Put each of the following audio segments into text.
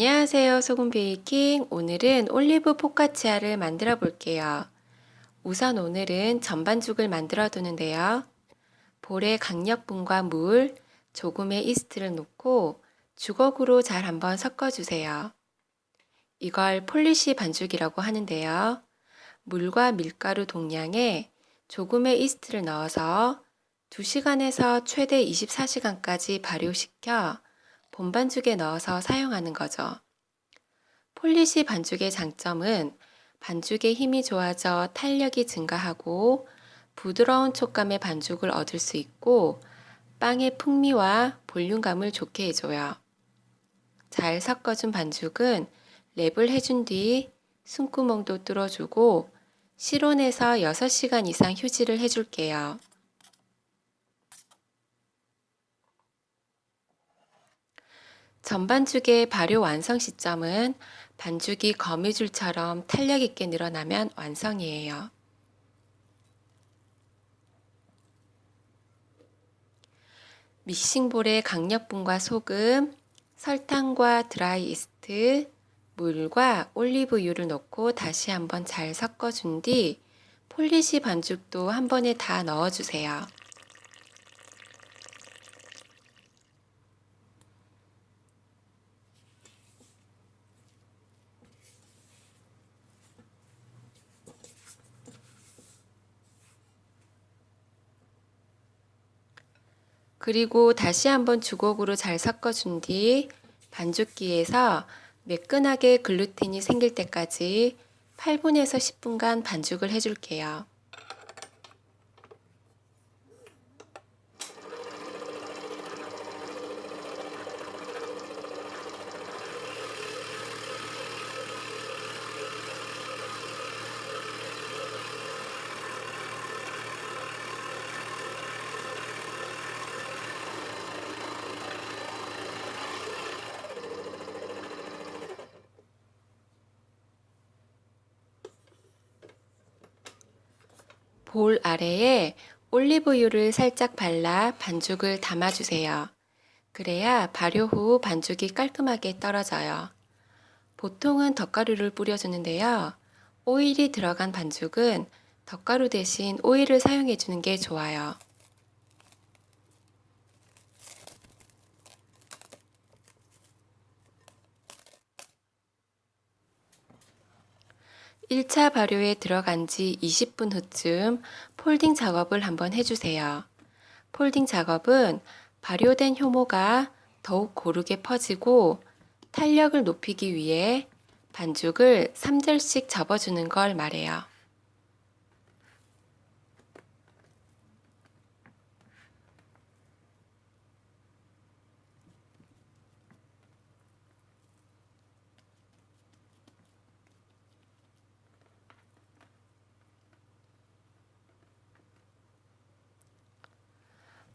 안녕하세요. 소금 베이킹. 오늘은 올리브 포카치아를 만들어 볼게요. 우선 오늘은 전반죽을 만들어 두는데요. 볼에 강력분과 물, 조금의 이스트를 넣고 주걱으로 잘 한번 섞어 주세요. 이걸 폴리시 반죽이라고 하는데요. 물과 밀가루 동량에 조금의 이스트를 넣어서 2시간에서 최대 24시간까지 발효시켜 본반죽에 넣어서 사용하는 거죠. 폴리시 반죽의 장점은 반죽의 힘이 좋아져 탄력이 증가하고 부드러운 촉감의 반죽을 얻을 수 있고 빵의 풍미와 볼륨감을 좋게 해줘요. 잘 섞어준 반죽은 랩을 해준 뒤 숨구멍도 뚫어주고 실온에서 6시간 이상 휴지를 해줄게요. 전반죽의 발효 완성 시점은 반죽이 거미줄처럼 탄력 있게 늘어나면 완성이에요. 믹싱볼에 강력분과 소금, 설탕과 드라이 이스트, 물과 올리브유를 넣고 다시 한번 잘 섞어준 뒤 폴리시 반죽도 한 번에 다 넣어주세요. 그리고 다시 한번 주걱으로 잘 섞어준 뒤 반죽기에서 매끈하게 글루텐이 생길 때까지 8분에서 10분간 반죽을 해줄게요. ' 볼 아래에 올리브유를 살짝 발라 반죽을 담아주세요. 그래야 발효 후 반죽이 깔끔하게 떨어져요. 보통은 덧가루를 뿌려주는데요. 오일이 들어간 반죽은 덧가루 대신 오일을 사용해 주는 게 좋아요. 1차 발효에 들어간 지 20분 후쯤 폴딩 작업을 한번 해주세요. 폴딩 작업은 발효된 효모가 더욱 고르게 퍼지고 탄력을 높이기 위해 반죽을 3절씩 접어주는 걸 말해요.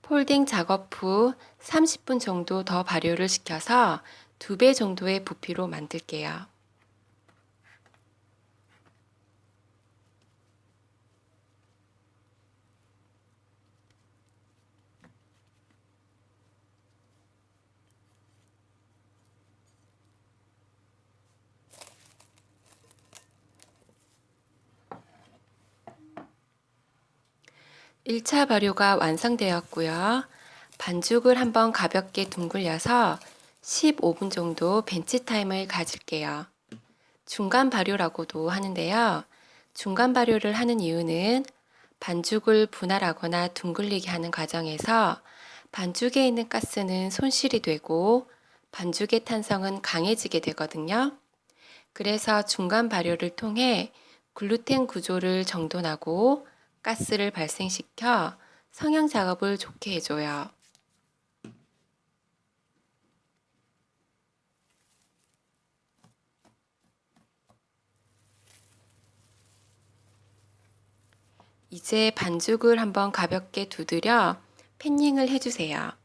폴딩 작업 후 30분 정도 더 발효를 시켜서 2배 정도의 부피로 만들게요. 1차 발효가 완성되었고요. 반죽을 한번 가볍게 둥글려서 15분 정도 벤치 타임을 가질게요. 중간 발효라고도 하는데요. 중간 발효를 하는 이유는 반죽을 분할하거나 둥글리게 하는 과정에서 반죽에 있는 가스는 손실이 되고 반죽의 탄성은 강해지게 되거든요. 그래서 중간 발효를 통해 글루텐 구조를 정돈하고 가스를 발생시켜 성형 작업을 좋게 해줘요. 이제 반죽을 한번 가볍게 두드려 팬닝을 해주세요.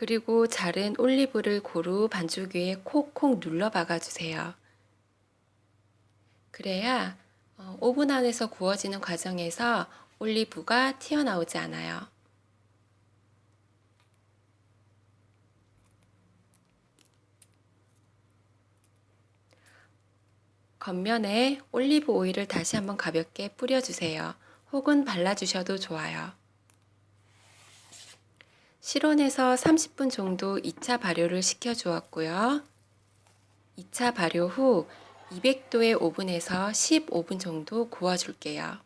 그리고 자른 올리브를 고루 반죽 위에 콕콕 눌러 박아주세요. 그래야 어, 오븐 안에서 구워지는 과정에서 올리브가 튀어나오지 않아요. 겉면에 올리브 오일을 다시 한번 가볍게 뿌려주세요. 혹은 발라주셔도 좋아요. 실온에서 30분 정도 2차 발효를 시켜 주었고요. 2차 발효 후 200도의 오븐에서 15분 정도 구워 줄게요.